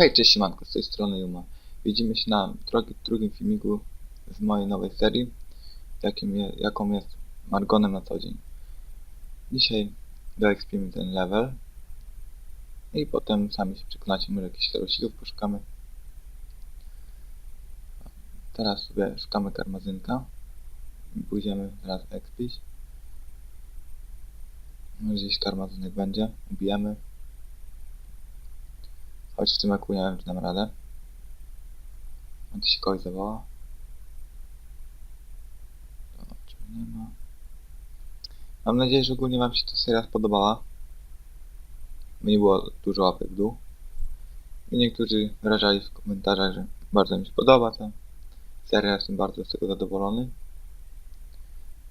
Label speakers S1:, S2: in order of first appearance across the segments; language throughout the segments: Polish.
S1: Hej, cześć siemanko, z tej strony Juma. Widzimy się na drugim filmiku z mojej nowej serii, jakim je, jaką jest Margonem na co dzień. Dzisiaj doekspimy ten level i potem sami się przekonacie, może jakichś starosików poszukamy. Teraz sobie szukamy karmazynka i pójdziemy teraz ekspić. Może gdzieś karmazynek będzie, ubijemy. Choć w tym eku nie wiem, czy dam radę. On się kogoś zawoła. Nie ma. Mam nadzieję, że ogólnie Wam się ta seria spodobała. Nie było dużo łapek w dół. I niektórzy wyrażali w komentarzach, że bardzo mi się podoba ta seria. Jestem bardzo z tego zadowolony.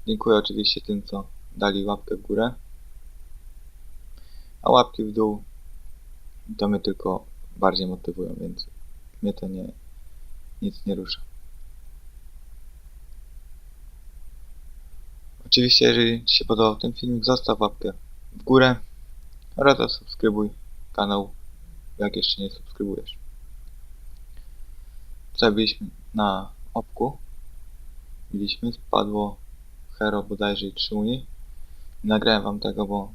S1: Dziękuję oczywiście tym, co dali łapkę w górę. A łapki w dół to mnie tylko bardziej motywują, więc mnie to nie nic nie rusza. Oczywiście, jeżeli Ci się podobał ten filmik, zostaw łapkę w górę oraz zasubskrybuj kanał, jak jeszcze nie subskrybujesz. Tutaj byliśmy na opku. Biliśmy, spadło hero bodajże i 3 unii. Nagrałem Wam tego, bo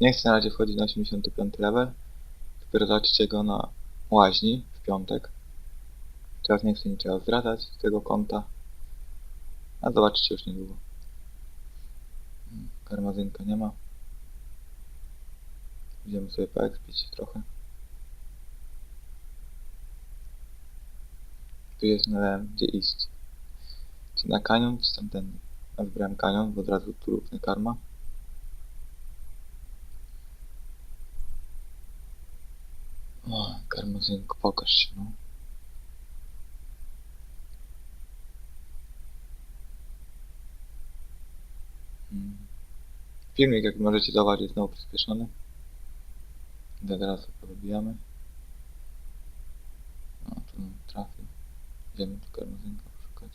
S1: nie chcę na razie wchodzić na 85 level. Zobaczycie go na łaźni w piątek. Teraz nie chcę niczego zdradzać z tego konta. A zobaczycie już niedługo. Karmazynka nie ma. Idziemy sobie poekspić trochę. Tu jest, wiem gdzie iść. Czy na kanion, czy tamten. Ja wybrałem kanion, bo od razu tu równy karma. O, karmazynku, pokaż się, no. Mm. Filmik, jak możecie zauważyć, jest znowu przyspieszony. Ja teraz sobie wybijamy. O, tu trafił. Idziemy tu karmazynka poszukać.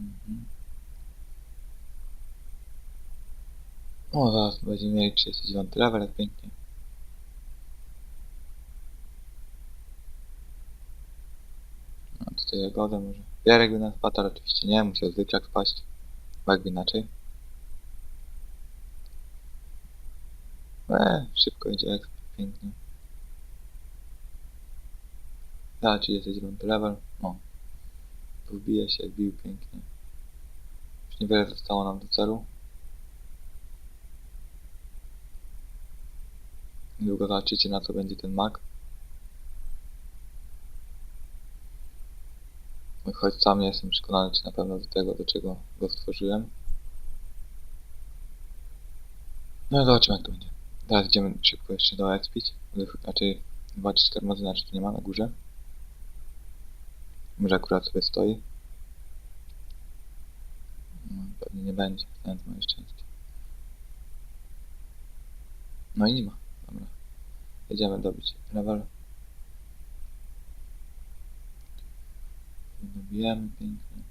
S1: Mhm. O, zaraz będziemy mieli 39 level, jak pięknie. No tutaj jagoda może. Jarek by nas spadł, ale oczywiście nie, musiał zwykłak wpaść. Bo jakby inaczej. Eee, szybko idzie jak pięknie. Da, 39 level. O. Wbije się, wbił pięknie. Już niewiele zostało nam do celu. Niedługo zobaczycie na co będzie ten mag. Choć sam nie jestem przekonany, czy na pewno do tego, do czego go stworzyłem. No i zobaczymy jak to będzie. Teraz idziemy szybko jeszcze do Expić. Raczej zobaczyć karmazyna, czy tu nie ma na górze. Może akurat sobie stoi. No, pewnie nie będzie, znając moje szczęście. No i nie ma. Jedziemy dobić level. Dobijemy pięknie.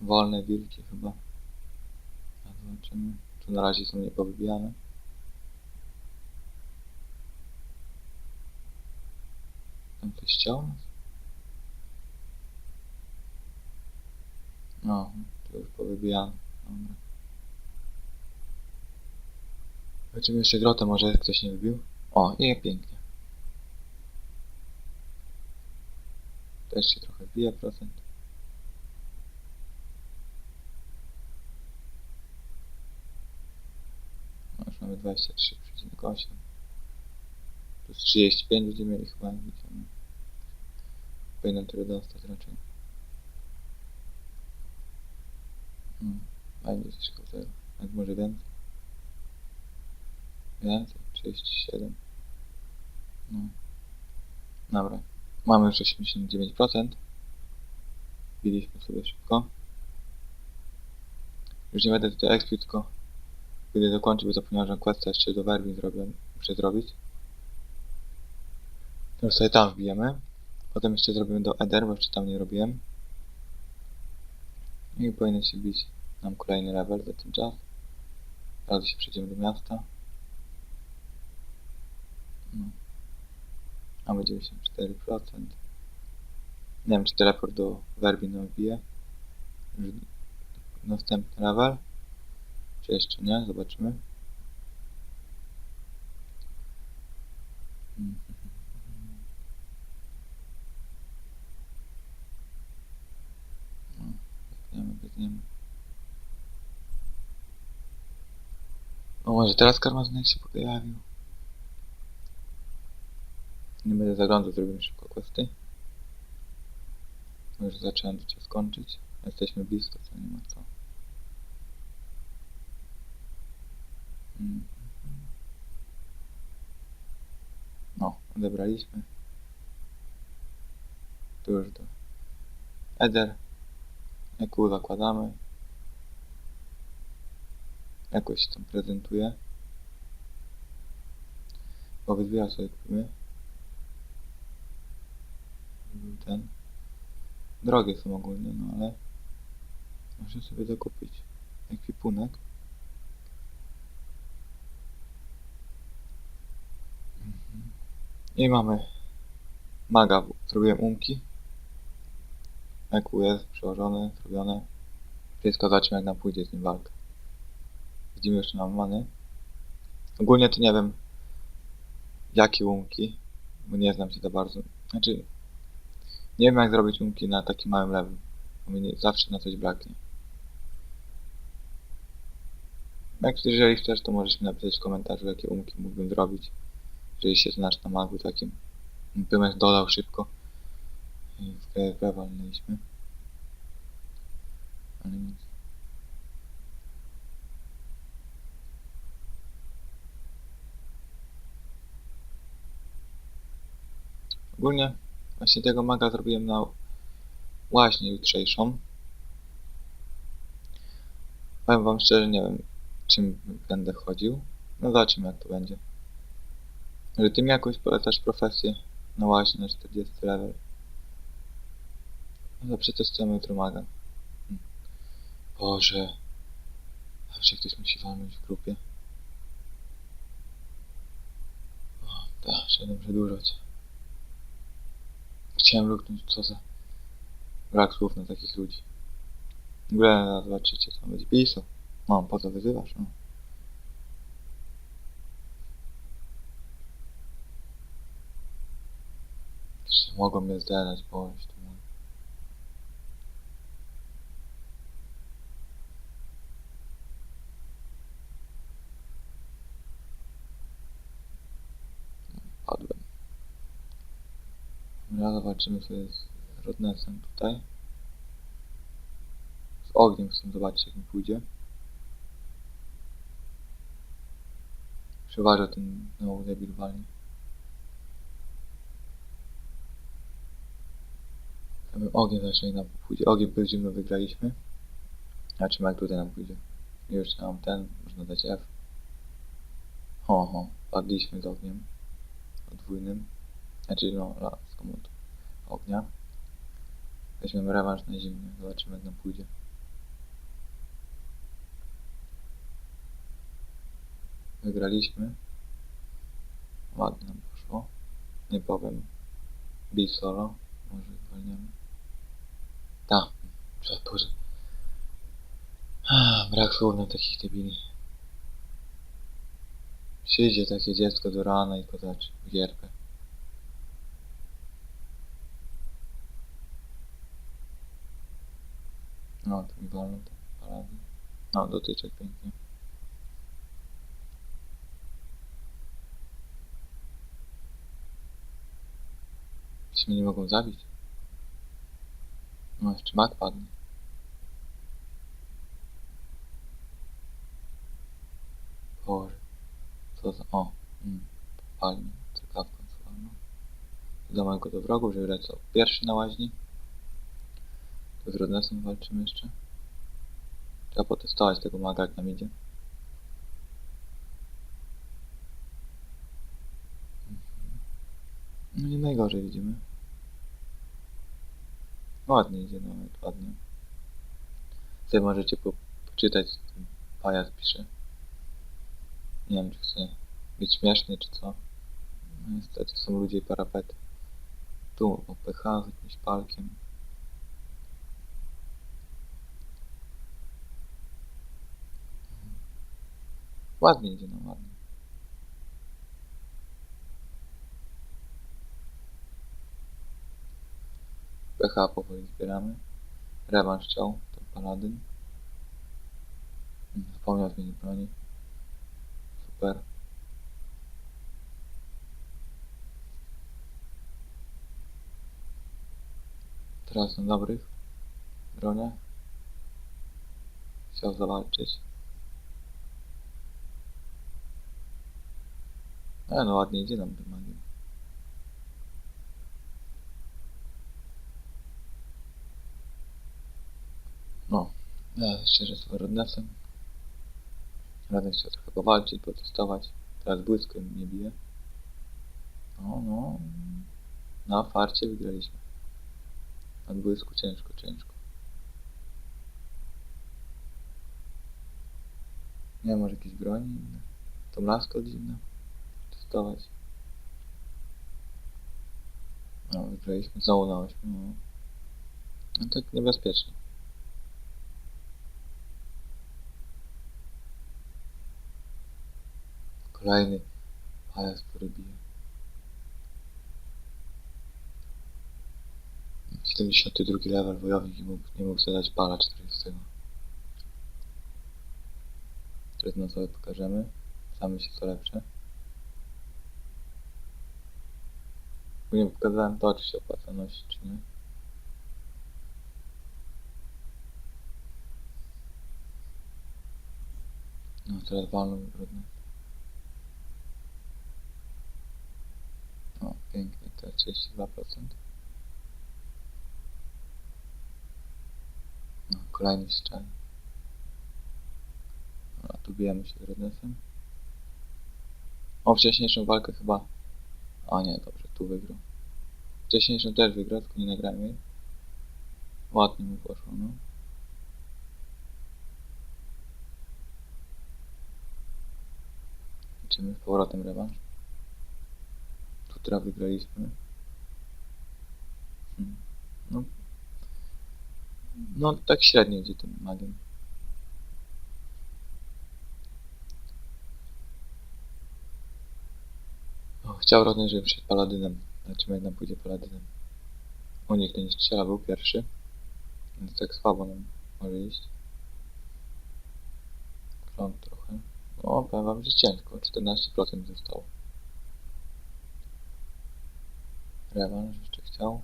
S1: Wolne wilki chyba. A zobaczymy. Tu na razie są niepowybijane. Tam ktoś chciał nas? No, to już powybijane. Dobra. Zobaczymy jeszcze grotę, może ktoś nie wybił. O, i pięknie. Też się trochę bije procent. No już mamy 23,8. Plus 35 będziemy mieli chyba liczone. Powinienem tyle dostać raczej. Hmm, będzie coś koło tego. Jak może więcej. Więcej, 37. No. Dobra. Mamy już 89%. Biliśmy sobie szybko. Już nie będę tutaj expił, tylko kiedy dokończę, bo zapomniałem, że questa jeszcze do Werwin zrobię, muszę zrobić. Już sobie tam wbijemy. Potem jeszcze zrobimy do Eder, bo jeszcze tam nie robiłem. I powinien się bić nam kolejny level za ten czas. Teraz się przejdziemy do miasta. No. Mamy 94%. Nie wiem, czy teleport do Werbi nam wbije. Już Następny level. Czy jeszcze nie? Zobaczymy. No. O, może teraz karmazynek się pojawił. Nie będę zaglądał, zrobimy szybko questy. Już zacząłem to czas kończyć. Jesteśmy blisko, co nie ma co. No, odebraliśmy. Tu już do Eder. EQ zakładamy. Jakoś tam prezentuje. Bo sobie kupimy. Ten. Drogie są ogólnie, no ale można sobie dokupić ekwipunek. Mhm. I mamy maga, zrobiłem umki. EQ jest przełożone, zrobione. Wszystko zobaczymy jak nam pójdzie z nim walka. Widzimy jeszcze nam many. Ogólnie to nie wiem jakie łumki, bo nie znam się za bardzo. Znaczy nie wiem jak zrobić łumki na takim małym levelu, bo mi nie, zawsze na coś braknie. Jak jeżeli chcesz, to możesz mi napisać w komentarzu, jakie umki mógłbym zrobić. Jeżeli się znasz na magu takim. Pymek dodał szybko. I w grę walnęliśmy. Ale nic. Ogólnie właśnie tego maga zrobiłem na łaźnię jutrzejszą. Powiem wam szczerze, nie wiem czym będę chodził. No zobaczymy jak to będzie. Że ty mi jakoś polecasz profesję na łaźni na 40 level. No przetestujemy jutro maga. Hmm. Boże. Zawsze ktoś musi walnąć w grupie. O, tak, szedłem przedłużać. Chciałem luknąć, co za brak słów na takich ludzi. W ogóle zobaczycie, co będzie pisał. No, po co wyzywasz? No. Mogą mnie zdać, bądź tu mój. Padłem. Dobra, zobaczymy co jest Rodnesem tutaj. Z ogniem chcę zobaczyć jak mi pójdzie. Przeważa ten znowu debil walnie. Mamy ogień zacznie nam pójdzie. Ogień zimno wygraliśmy. Zobaczymy jak tutaj nam pójdzie. Już mam ten, można dać F. Ho, ho, padliśmy z ogniem. Podwójnym. Znaczy no, raz komut ognia. Weźmiemy rewanż na zimny. Zobaczymy jak nam pójdzie. Wygraliśmy. Ładnie nam poszło. Nie powiem. Bij solo. Może zwolniemy. Tak. Boże. Ah, Brak słów na takich debili. Przyjdzie takie dziecko do rana i podaczy gierkę. No, to to parady. No, dotyczek pięknie. Czy mnie nie mogą zabić? No, jeszcze mak padnie. Boże. Co za... O. Mm. Palnie. Cykawką sławną. Do mojego do wrogów, żeby lecał pierwszy na łaźni. Z Rodnesem walczymy jeszcze. Trzeba potestować tego maga jak nam idzie. Mhm. No nie najgorzej widzimy. Ładnie idzie nawet, ładnie. Tutaj możecie po, poczytać, pajac pisze. Nie wiem, czy chce być śmieszny, czy co. No, niestety są ludzie i parapety. Tu opycha z jakimś palkiem. Ładnie idzie, no ładnie. PH powoli zbieramy. Rewanż chciał, to paladyn. Mm, Zapomniał zmienić broni. Super. Teraz na dobrych broniach. Chciał zawalczyć. E, no ładnie idzie nam tym magiem. No, ja jeszcze raz z Rodnesem. Radek chciał trochę powalczyć, potestować. Teraz błyskiem mnie bije. No, no. Na farcie wygraliśmy. Na błysku ciężko, ciężko. Nie może jakieś broni inne. To lasko dziwne. Testować. No, wygraliśmy znowu na 8. No. no tak niebezpiecznie. Kolejny który bije. 72 level wojownik nie mógł, nie mógł zadać pala 40. Teraz na sobie pokażemy. Same się co lepsze. Bo nie pokazałem to, czy się opłaca nosić, czy nie. No teraz walną brudne. O, pięknie, to 32%. No, kolejny strzał. A tu bijemy się z Rednesem. O, wcześniejszą walkę chyba... O nie, dobrze, tu wygrał. Wcześniejszą też wygrał, tylko nie nagrałem jej. Ładnie mu poszło, no. Liczymy z powrotem rewanż. Tu teraz wygraliśmy. Hmm. No. No tak średnio idzie tym magiem. Chciał Rodney, żeby przed paladynem. Jak nam pójdzie paladynem. Nich to nie strzela, był pierwszy. Więc tak słabo nam może iść. Kląt trochę. No, powiem wam, że ciężko. 14% zostało. Rewanż jeszcze chciał.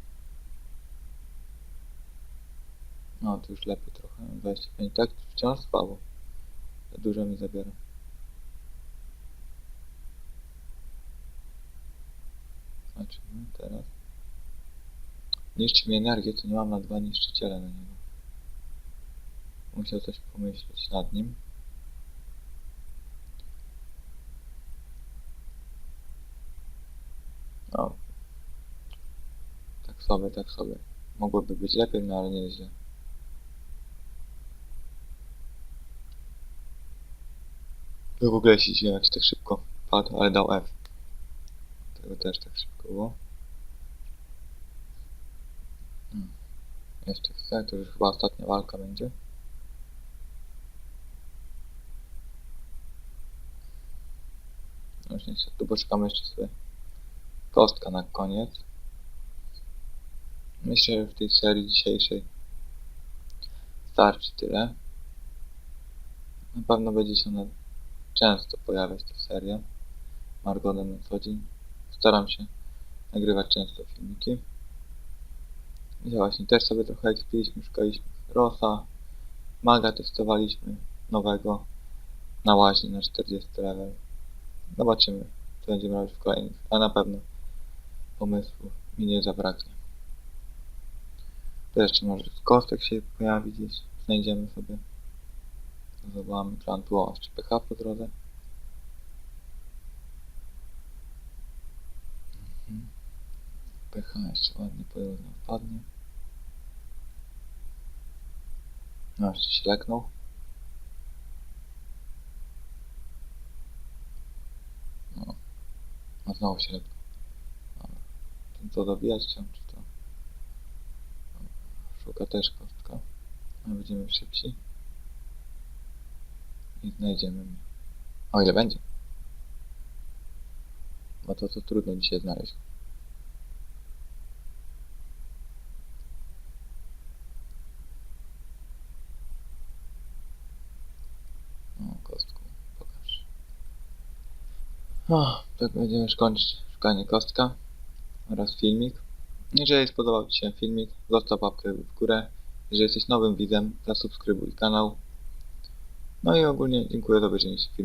S1: No, to już lepiej trochę. 25. Tak, wciąż słabo. Dużo mi zabiera. Zobaczymy teraz. Niszczy mi energię, to nie mam na dwa niszczyciele na niego. Musiał coś pomyśleć nad nim. No. Tak sobie, tak sobie. Mogłoby być lepiej, no ale nie jest źle. To w ogóle się jak się tak szybko padł, ale dał F. Tego też tak szybko było. Hmm. Jeszcze chcę, to już chyba ostatnia walka będzie. No Już nie chcę, tu poszukamy jeszcze sobie kostka na koniec. Myślę, że w tej serii dzisiejszej starczy tyle. Na pewno będzie się ona często pojawiać ta seria. Margonem na co dzień. Staram się nagrywać często filmiki. I właśnie też sobie trochę ekspiliśmy, szukaliśmy Rosa. Maga testowaliśmy nowego na łaźni na 40 level. Zobaczymy, co będziemy robić w kolejnych, a na pewno pomysłu mi nie zabraknie. To jeszcze może kostek się pojawi gdzieś, znajdziemy sobie. Zobaczymy klan tu, o, jeszcze PH po drodze. PH jeszcze ładnie pojedzie, wpadnie. No, jeszcze się leknął. No. No znowu się leknął. Ten to dobijać chciał, czy to? Szuka też kostka. A będziemy szybsi. I znajdziemy mnie. O ile będzie. Bo to, to trudno dzisiaj znaleźć. O, kostku, pokaż. O, tak będziemy już kończyć szukanie kostka oraz filmik. Jeżeli spodobał Ci się filmik, zostaw łapkę w górę. Jeżeli jesteś nowym widzem, zasubskrybuj kanał. No i ogólnie dziękuję za obejrzenie filmiku.